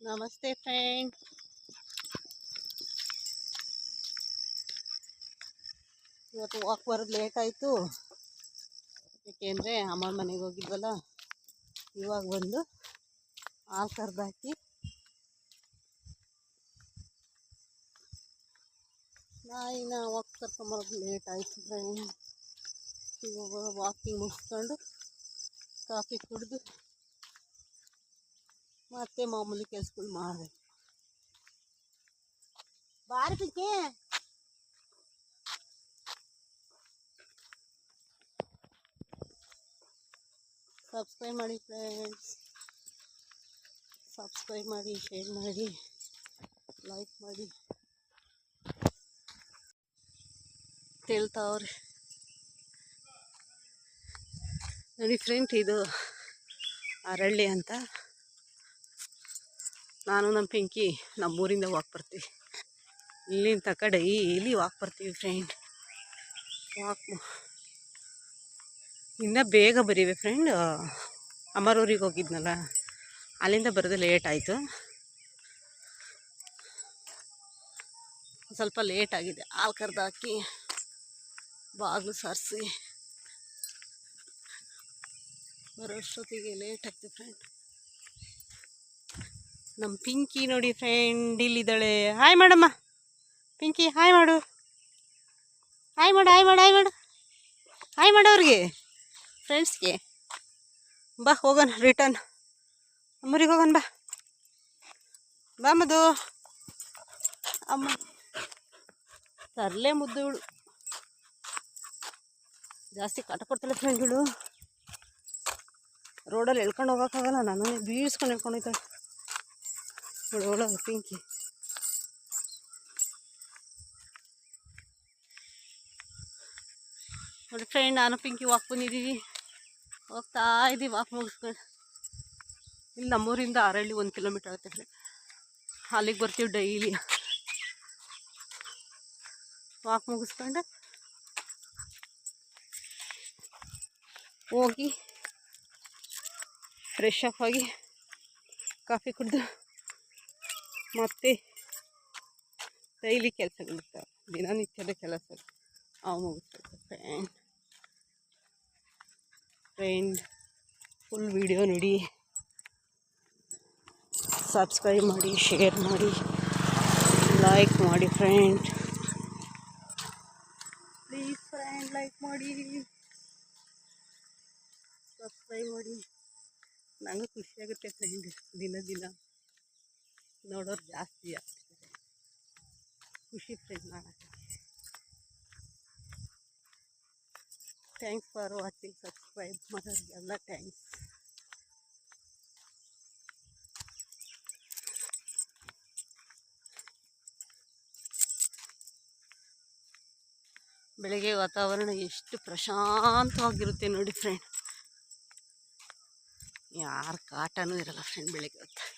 ನಮಸ್ತೆ ಫ್ರೆಂಡ್ ಇವತ್ತು ವಾಕ್ ಬರೋದು ಲೇಟ್ ಆಯಿತು ಏಕೆಂದರೆ ಅಮ್ಮ ಮನೆಗೆ ಹೋಗಿದ್ವಲ್ಲ, ಇವಾಗ ಬಂದು ಹಾಲು ಕರೆದಾಕಿ ನಾಯಿನ ವಾಕ್ ಕರ್ಕೊಂಬರೋದು ಲೇಟ್ ಆಯಿತು ಫ್ರೆಂಡ್ ಇವಾಗ ವಾಕಿಂಗ್ ಮುಗಿಸ್ಕೊಂಡು ಕಾಫಿ ಕುಡಿದು ಮತ್ತೆ ಮಾಮೂಲಿ ಕೆಲಸಗಳು ಮಾಡಬೇಕು ಭಾರತಕ್ಕೆ ಸಬ್ಸ್ಕ್ರೈಬ್ ಮಾಡಿ ಫ್ರೆಂಡ್ಸ್ ಸಬ್ಸ್ಕ್ರೈಬ್ ಮಾಡಿ ಶೇರ್ ಮಾಡಿ ಲೈಕ್ ಮಾಡಿ. ಹೇಳ್ತಾವ್ರೆ ನೋಡಿ ಫ್ರೆಂಡ್ ಇದು ಅರಳ್ಳಿ ಅಂತ. ನಾನು ನಮ್ಮ ಪಿಂಕಿ ನಮ್ಮೂರಿಂದ ವಾಕ್ ಬರ್ತೀವಿ. ಇಲ್ಲಿಂದ ತಕ ಡೈಲಿ ವಾಕ್ ಬರ್ತೀವಿ ಫ್ರೆಂಡ್ ವಾಕ್ ಇನ್ನೂ ಬೇಗ ಬರೀವೆ ಫ್ರೆಂಡ್ ಅಮರೂರಿಗೆ ಹೋಗಿದ್ನಲ್ಲ, ಅಲ್ಲಿಂದ ಬರೋದು ಲೇಟ್ ಆಯಿತು. ಸ್ವಲ್ಪ ಲೇಟ್ ಆಗಿದೆ, ಹಾಲು ಕರೆದು ಹಾಕಿ ಬಾಗಿಲು ಸಾರಿಸಿ. ಬರೋಷ್ಟೊತ್ತಿಗೆ ಲೇಟ್ ಆಗ್ತದೆ ಫ್ರೆಂಡ್ ನಮ್ಮ ಪಿಂಕಿ ನೋಡಿ ಫ್ರೆಂಡ್ ಇಲ್ಲಿದ್ದಾಳೆ. ಹಾಯ್ ಮಾಡಮ್ಮ ಪಿಂಕಿ ಹಾಯ್ ಮಾಡು. ಹಾಯ್ ಮಾಡು ಹಾಯ್ ಮಾಡು ಹಾಯ್ ಮಾಡು. ಹಾಯ್ ಮಾಡು ಫ್ರೆಂಡ್ಸ್ಗೆ ಬಾ, ಹೋಗೋಣ ರಿಟರ್ನ್ ಅಮ್ಮರಿಗೆ ಹೋಗೋಣ, ಬಾ. ಬಾ ಮದು ಅಮ್ಮ. ತರಲೆ ಮುದ್ದು ಇವಳು. ಜಾಸ್ತಿ ಕಾಟ ಕೊಡ್ತಾಳೆ ಫ್ರೆಂಡ್ಗಳು ರೋಡಲ್ಲಿ ಎಳ್ಕೊಂಡು ಹೋಗೋಕ್ಕಾಗಲ್ಲ ನಾನು ಬೀಳ್ಸ್ಕೊಂಡು ಎಳ್ಕೊಂಡು ಹೋಯ್ತಾಳೆ. ಇವಳು ಒಳಗೆ ಪಿಂಕಿ ನೋಡಿ ಫ್ರೆಂಡ್ ನಾನು ಪಿಂಕಿ ವಾಕ್ ಬಂದಿದ್ದೀವಿ. ಹೋಗ್ತಾ ಇದ್ದೀವಿ ವಾಕ್ ಮುಗಿಸ್ಕೊಂಡು. ಇಲ್ಲಿ ನಮ್ಮೂರಿಂದ ಆರೇಳಿ ಒಂದು ಕಿಲೋಮೀಟರ್ ಆಗುತ್ತೆ ಫ್ರೆಂಡ್ ಅಲ್ಲಿಗೆ ಬರ್ತೀವಿ ಡೈಲಿ ವಾಕ್ ಮುಗಿಸ್ಕೊಂಡು. ಹೋಗಿ ಫ್ರೆಶ್ ಅಪ್ ಆಗಿ ಕಾಫಿ ಕುಡಿದು. ಮತ್ತೆ ಡೈಲಿ ಕೆಲಸಗಳಿರ್ತಾವೆ ದಿನನಿತ್ಯದ ಕೆಲಸ ಅವು ಮುಗಿಸ್ಬೇಕು. ಫ್ರೆಂಡ್ ಫ್ರೆಂಡ್ ಫುಲ್ ವಿಡಿಯೋ ನೋಡಿ. ಸಬ್ಸ್ಕ್ರೈಬ್ ಮಾಡಿ ಶೇರ್ ಮಾಡಿ. ಲೈಕ್ ಮಾಡಿ ಫ್ರೆಂಡ್ ಪ್ಲೀಸ್ ಫ್ರೆಂಡ್ ಲೈಕ್ ಮಾಡಿ. ಸಬ್ಸ್ಕ್ರೈಬ್ ಮಾಡಿ. ನನಗೂ ಖುಷಿಯಾಗುತ್ತೆ ಫ್ರೆಂಡ್ ದಿನ ದಿನ. ನೋಡೋರು ಜಾಸ್ತಿ ಆಗ್ತಿದೆ ಖುಷಿ ಫ್ರೆಂಡ್ ಮಾಡೋಕ್ಕೆ. ಥ್ಯಾಂಕ್ಸ್ ಫಾರ್ ವಾಚಿಂಗ್ ಸಬ್ಸ್ಕ್ರೈಬ್ ಮಾಡೋರಿಗೆಲ್ಲ ಥ್ಯಾಂಕ್ಸ್ ಬೆಳಗ್ಗೆ ವಾತಾವರಣ ಎಷ್ಟು ಪ್ರಶಾಂತವಾಗಿರುತ್ತೆ ನೋಡಿ ಫ್ರೆಂಡ್ ಯಾರ ಕಾಟನೂ ಇರಲ್ಲ ಫ್ರೆಂಡ್ ಬೆಳಗ್ಗೆ ಹೊತ್ತು.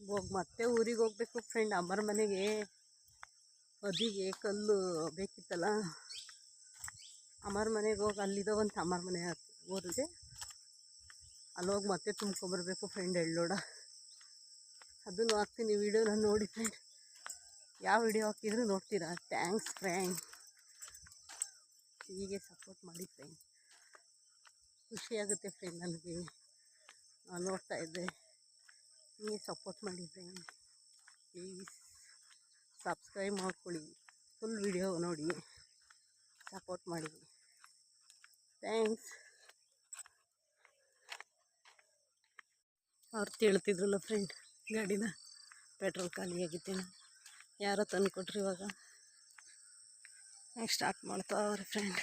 ಹೋಗಿ ಮತ್ತೆ ಊರಿಗೆ ಹೋಗ್ಬೇಕು ಫ್ರೆಂಡ್ ಅಮ್ಮರ ಮನೆಗೆ ಅದಿಗೆ ಕಲ್ಲು ಬೇಕಿತ್ತಲ್ಲ? ಅಮ್ಮರ ಮನೆಗೆ ಹೋಗಿ ಅಲ್ಲಿದ್ದಾವಂತ ಅಮ್ಮರ ಮನೆ ಊರಿಗೆ ಅಲ್ಲೋಗಿ ಮತ್ತೆ ತುಂಬ್ಕೊಬರ್ಬೇಕು ಫ್ರೆಂಡ್ ಎಳ್ಳೋಡ ಅದನ್ನು ಹಾಕ್ತೀನಿ ವಿಡಿಯೋನ ನೋಡಿ ಫ್ರೆಂಡ್ ಯಾವ ವಿಡಿಯೋ ಹಾಕಿದ್ರು ನೋಡ್ತೀರಾ? ಥ್ಯಾಂಕ್ಸ್ ಫ್ರೆಂಡ್ ಹೀಗೆ ಸಪೋರ್ಟ್ ಮಾಡಿ ಫ್ರೆಂಡ್ ಖುಷಿಯಾಗುತ್ತೆ ಫ್ರೆಂಡ್ ನನಗೆ. ನಾನು ನೋಡ್ತಾ ಇದ್ದೆ. ಹೀಗೆ ಸಪೋರ್ಟ್ ಮಾಡಿ ಫ್ರೆಂಡ್ ಪ್ಲೀಸ್ ಸಬ್ಸ್ಕ್ರೈಬ್ ಮಾಡ್ಕೊಳ್ಳಿ. ಫುಲ್ ವಿಡಿಯೋ ನೋಡಿ. ಸಪೋರ್ಟ್ ಮಾಡಿ. ಥ್ಯಾಂಕ್ಸ್ ಅವ್ರು ತಿಳ್ತಿದ್ರಲ್ಲ ಫ್ರೆಂಡ್ ಗಾಡಿನ ಪೆಟ್ರೋಲ್ ಖಾಲಿ ಆಗಿದ್ದೇನೆ ಯಾರೋ ತಂದು ಕೊಟ್ರಿ ಇವಾಗ. ಸ್ಟಾರ್ಟ್ ಮಾಡ್ತಾವ್ರಿ ಫ್ರೆಂಡ್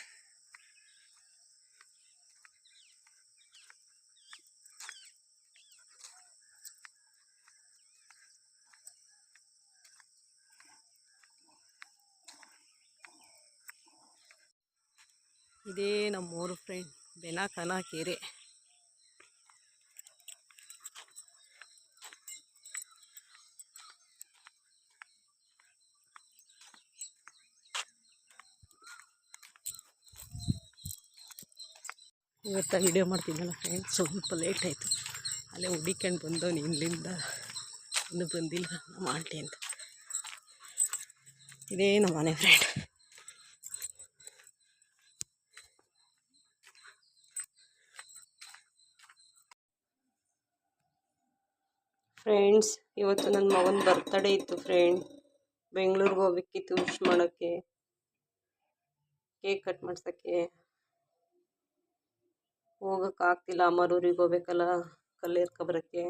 ಇದೇ ನಮ್ಮೂರು ಫ್ರೆಂಡ್ ಬೆನಕನ ಕೆರೆ. ಇವತ್ತ ವಿಡಿಯೋ ಮಾಡ್ತಿದ್ದಲ್ಲ ಫ್ರೆಂಡ್ ಸ್ವಲ್ಪ ಲೇಟ್ ಆಯಿತು. ಅಲ್ಲೇ ಹುಡಿಕೊಂಡು ಬಂದವನು ಇಲ್ಲಿಂದ ಇನ್ನೂ ಬಂದಿಲ್ಲ ನಮ್ಮ ಆಂಟಿ ಅಂತ. ಇದೇ ನಮ್ಮ ಮನೆ ಫ್ರೆಂಡ್ ಫ್ರೆಂಡ್ಸ್ ಇವತ್ತು ನನ್ನ ಮಗನ ಬರ್ತಡೇ ಇತ್ತು ಫ್ರೆಂಡ್ ಬೆಂಗಳೂರಿಗೆ ಹೋಗ್ಬೇಕಿತ್ತು ವಿಶ್ ಮಾಡೋಕ್ಕೆ. ಕೇಕ್ ಕಟ್ ಮಾಡ್ಸೋಕ್ಕೆ. ಹೋಗೋಕ್ಕಾಗ್ತಿಲ್ಲ ಅಮರೂರಿಗೆ ಹೋಗ್ಬೇಕಲ್ಲ ಬೇಜಾರು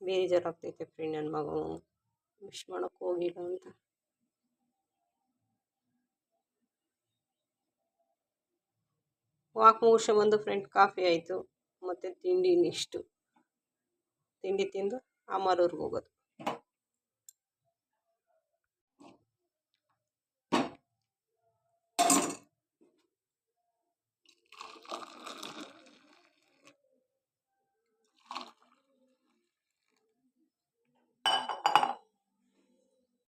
ಬೇಜಾರಾಗ್ತೈತೆ ಫ್ರೆಂಡ್ ನನ್ನ ಮಗ. ವಿಶ್ ಮಾಡೋಕ್ಕೆ ಹೋಗಿಲ್ಲ ಅಂತ. ವಾಕ್ ಮುಗಿಸ್ಕೊಂಬಂದು ಫ್ರೆಂಡ್ ಕಾಫಿ ಆಯಿತು. ಮತ್ತು ತಿಂಡಿ ನೆಕ್ಸ್ಟು ತಿಂಡಿ ತಿಂದು ಅಮರೂರಿಗೆ ಹೋಗೋದು.